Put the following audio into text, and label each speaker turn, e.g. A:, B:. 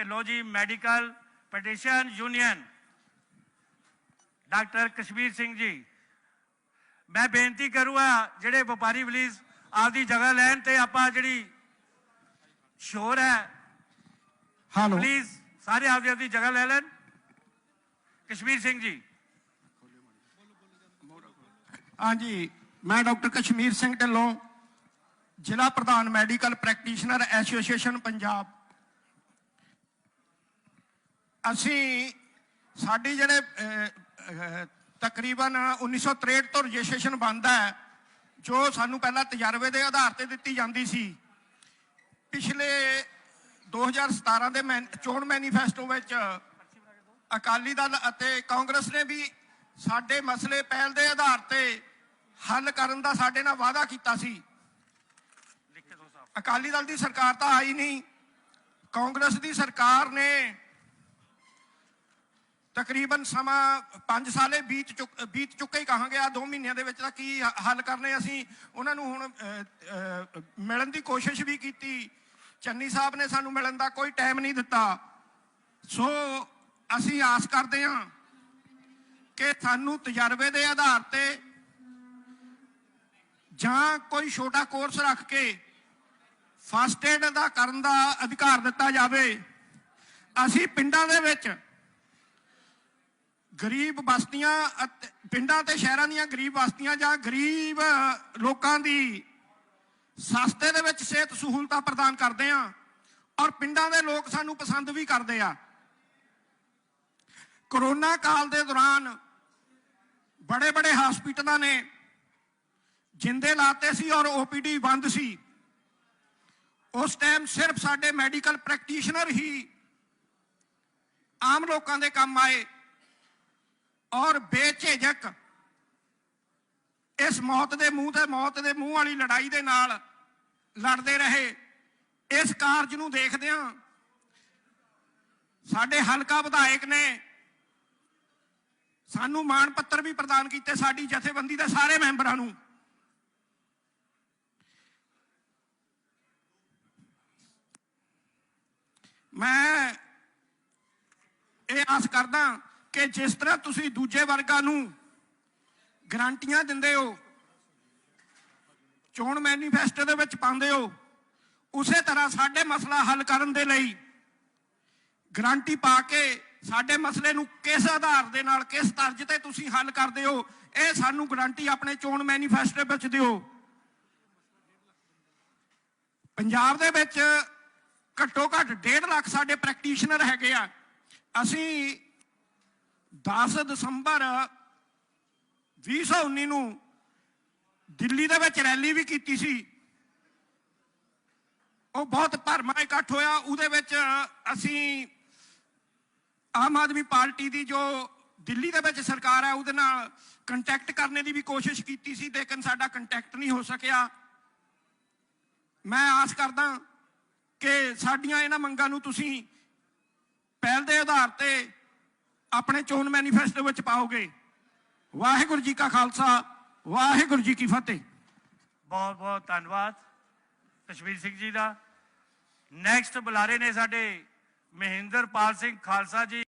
A: Dhillon ji medical petition union. Doctor Kashmir Singh ji ਮੈਂ ਬੇਨਤੀ ਕਰੂੰਗਾ ਜਿਹੜੇ ਵਪਾਰੀ ਪਲੀਜ਼ ਆਪਦੀ ਜਗ੍ਹਾ ਲੈਣ ਤੇ ਆਪਾਂ ਜਿਹੜੀ ਸ਼ੋਰ ਹੈ
B: ਹੈਲੋ।
A: ਪਲੀਜ਼ ਸਾਰੇ ਆਪਦੀ ਆਪਦੀ ਜਗ੍ਹਾ ਲੈ ਲੈਣ। ਕਸ਼ਮੀਰ ਸਿੰਘ ਜੀ।
B: ਹਾਂਜੀ ਮੈਂ ਡਾਕਟਰ ਕਸ਼ਮੀਰ ਸਿੰਘ ਢਿੱਲੋਂ ਜ਼ਿਲ੍ਹਾ ਪ੍ਰਧਾਨ ਮੈਡੀਕਲ ਪ੍ਰੈਕਟੀਸ਼ਨਰ ਐਸੋਸੀਏਸ਼ਨ ਪੰਜਾਬ। ਅਸੀਂ ਸਾਡੀ ਜਿਹੜੇ ਅਹ, ਅਹ, ਤਕਰੀਬਨ 1963 ਤੋਂ ਰਜਿਸਟ੍ਰੇਸ਼ਨ ਬੰਦ ਹੈ ਜੋ ਸਾਨੂੰ ਪਹਿਲਾਂ ਤਜਰਬੇ ਦੇ ਆਧਾਰ ਤੇ ਦਿੱਤੀ ਜਾਂਦੀ ਸੀ। ਪਿਛਲੇ 2017 ਦੇ ਮੈਨ- ਚੋਣ ਮੈਨੀਫੈਸਟੋ ਵਿੱਚ ਅਕਾਲੀ ਦਲ ਅਤੇ ਕਾਂਗਰਸ ਨੇ ਵੀ ਸਾਡੇ ਮਸਲੇ ਪਹਿਲ ਦੇ ਆਧਾਰ ਤੇ ਹੱਲ ਕਰਨ ਦਾ ਸਾਡੇ ਨਾਲ ਵਾਅਦਾ ਕੀਤਾ ਸੀ। ਅਕਾਲੀ ਦਲ ਦੀ ਸਰਕਾਰ ਤਾਂ ਆਈ ਨਹੀਂ। ਕਾਂਗਰਸ ਦੀ ਸਰਕਾਰ ਨੇ ਤਕਰੀਬਨ ਸਮਾਂ 5 ਸਾਲੇ ਬੀਤ ਚੁੱਕ, ਬੀਤ ਚੁੱਕੇ ਹੀ ਕਹਾਂਗੇ। ਆ 2 ਮਹੀਨਿਆਂ ਦੇ ਵਿੱਚ ਤਾਂ ਕੀ ਹੱਲ ਕਰਨੇ ਅਸੀਂ? ਉਹਨਾਂ ਨੂੰ ਹੁਣ ਮਿਲਣ ਦੀ ਕੋਸ਼ਿਸ਼ ਵੀ ਕੀਤੀ। ਚੰਨੀ ਸਾਹਿਬ ਨੇ ਸਾਨੂੰ ਮਿਲਣ ਦਾ ਕੋਈ ਟਾਈਮ ਨਹੀਂ ਦਿੱਤਾ। ਸੋ ਅਸੀਂ ਆਸ ਕਰਦੇ ਹਾਂ ਕਿ ਸਾਨੂੰ ਤਜਰਬੇ ਦੇ ਆਧਾਰ ਤੇ ਜਾਂ ਕੋਈ ਛੋਟਾ ਕੋਰਸ ਰੱਖ ਕੇ ਫਸਟ ਏਡ ਦਾ ਕਰਨ ਦਾ ਅਧਿਕਾਰ ਦਿੱਤਾ ਜਾਵੇ। ਅਸੀਂ ਪਿੰਡਾਂ ਦੇ ਵਿੱਚ ਗਰੀਬ ਬਸਤੀਆਂ ਅਤੇ ਪਿੰਡਾਂ ਤੇ ਸ਼ਹਿਰਾਂ ਦੀਆਂ ਗਰੀਬ ਬਸਤੀਆਂ ਜਾਂ ਗਰੀਬ ਲੋਕਾਂ ਦੀ ਸਸਤੇ ਦੇ ਵਿੱਚ ਸਿਹਤ ਸਹੂਲਤਾਂ ਪ੍ਰਦਾਨ ਕਰਦੇ ਆ ਔਰ ਪਿੰਡਾਂ ਦੇ ਲੋਕ ਸਾਨੂੰ ਪਸੰਦ ਵੀ ਕਰਦੇ ਆ। ਕਰੋਨਾ ਕਾਲ ਦੇ ਦੌਰਾਨ ਬੜੇ ਬੜੇ ਹਸਪੀਟਲਾਂ ਨੇ ਜਿੰਦੇ ਲਾਤੇ ਸੀ ਔਰ ਓਪੀਡੀ ਬੰਦ ਸੀ। ਉਸ ਟਾਈਮ ਸਿਰਫ ਸਾਡੇ ਮੈਡੀਕਲ ਪ੍ਰੈਕਟੀਸ਼ਨਰ ਹੀ ਆਮ ਲੋਕਾਂ ਦੇ ਕੰਮ ਆਏ। ਔਰ ਬੇਝਿਜਕ ਇਸ ਮੌਤ ਦੇ ਮੂੰਹ ਤੇ ਮੌਤ ਦੇ ਮੂੰਹ ਵਾਲੀ ਲੜਾਈ ਦੇ ਨਾਲ ਲੜਦੇ ਰਹੇ। ਇਸ ਕਾਰਜ ਨੂੰ ਦੇਖਦਿਆਂ ਸਾਡੇ ਹਲਕਾ ਵਿਧਾਇਕ ਨੇ ਸਾਨੂੰ ਮਾਣ ਪੱਤਰ ਵੀ ਪ੍ਰਦਾਨ ਕੀਤੇ ਸਾਡੀ ਜਥੇਬੰਦੀ ਦੇ ਸਾਰੇ ਮੈਂਬਰਾਂ ਨੂੰ। ਮੈਂ ਇਹ ਆਸ ਕਰਦਾ ਕਿ ਜਿਸ ਤਰ੍ਹਾਂ ਤੁਸੀਂ ਦੂਜੇ ਵਰਗਾਂ ਨੂੰ ਗਰੰਟੀਆਂ ਦਿੰਦੇ ਹੋ, ਚੋਣ ਮੈਨੀਫੈਸਟੋ ਦੇ ਵਿੱਚ ਪਾਉਂਦੇ ਹੋ, ਉਸੇ ਤਰ੍ਹਾਂ ਸਾਡੇ ਮਸਲਾ ਹੱਲ ਕਰਨ ਦੇ ਲਈ ਗਰੰਟੀ ਪਾ ਕੇ ਸਾਡੇ ਮਸਲੇ ਨੂੰ ਕਿਸ ਆਧਾਰ ਦੇ ਨਾਲ, ਕਿਸ ਤਰਜ ਤੇ ਤੁਸੀਂ ਹੱਲ ਕਰਦੇ ਹੋ, ਇਹ ਸਾਨੂੰ ਗਰੰਟੀ ਆਪਣੇ ਚੋਣ ਮੈਨੀਫੈਸਟੋ ਵਿੱਚ ਦਿਓ। ਪੰਜਾਬ ਦੇ ਵਿੱਚ ਘੱਟੋ ਘੱਟ 1.5 ਲੱਖ ਸਾਡੇ ਪ੍ਰੈਕਟੀਸ਼ਨਰ ਹੈਗੇ ਆ। ਅਸੀਂ 10 ਦਸੰਬਰ 2019 ਨੂੰ ਦਿੱਲੀ ਦੇ ਵਿੱਚ ਰੈਲੀ ਵੀ ਕੀਤੀ ਸੀ। ਉਹ ਬਹੁਤ ਭਰਮਾ ਇਕੱਠ ਹੋਇਆ। ਉਹਦੇ ਵਿੱਚ ਅਸੀਂ ਆਮ ਆਦਮੀ ਪਾਰਟੀ ਦੀ ਜੋ ਦਿੱਲੀ ਦੇ ਵਿੱਚ ਸਰਕਾਰ ਹੈ, ਉਹਦੇ ਨਾਲ ਕੰਟੈਕਟ ਕਰਨ ਦੀ ਵੀ ਕੋਸ਼ਿਸ਼ ਕੀਤੀ ਸੀ, ਲੇਕਿਨ ਸਾਡਾ ਕੰਟੈਕਟ ਨਹੀਂ ਹੋ ਸਕਿਆ। ਮੈਂ ਆਸ ਕਰਦਾ ਕਿ ਸਾਡੀਆਂ ਇਹਨਾਂ ਮੰਗਾਂ ਨੂੰ ਤੁਸੀਂ ਪਹਿਲ ਦੇ ਆਧਾਰ ਤੇ ਆਪਣੇ ਚੋਣ ਮੈਨੀਫੈਸਟੋ ਵਿੱਚ ਪਾਓਗੇ। ਵਾਹਿਗੁਰੂ ਜੀ ਕਾ ਖਾਲਸਾ, ਵਾਹਿਗੁਰੂ ਜੀ ਕੀ ਫਤਿਹ।
A: ਬਹੁਤ ਬਹੁਤ ਧੰਨਵਾਦ ਕਸ਼ਮੀਰ ਸਿੰਘ ਜੀ ਦਾ। ਨੈਕਸਟ ਬੁਲਾਰੇ ਨੇ ਸਾਡੇ ਮਹਿੰਦਰਪਾਲ ਸਿੰਘ ਖਾਲਸਾ ਜੀ।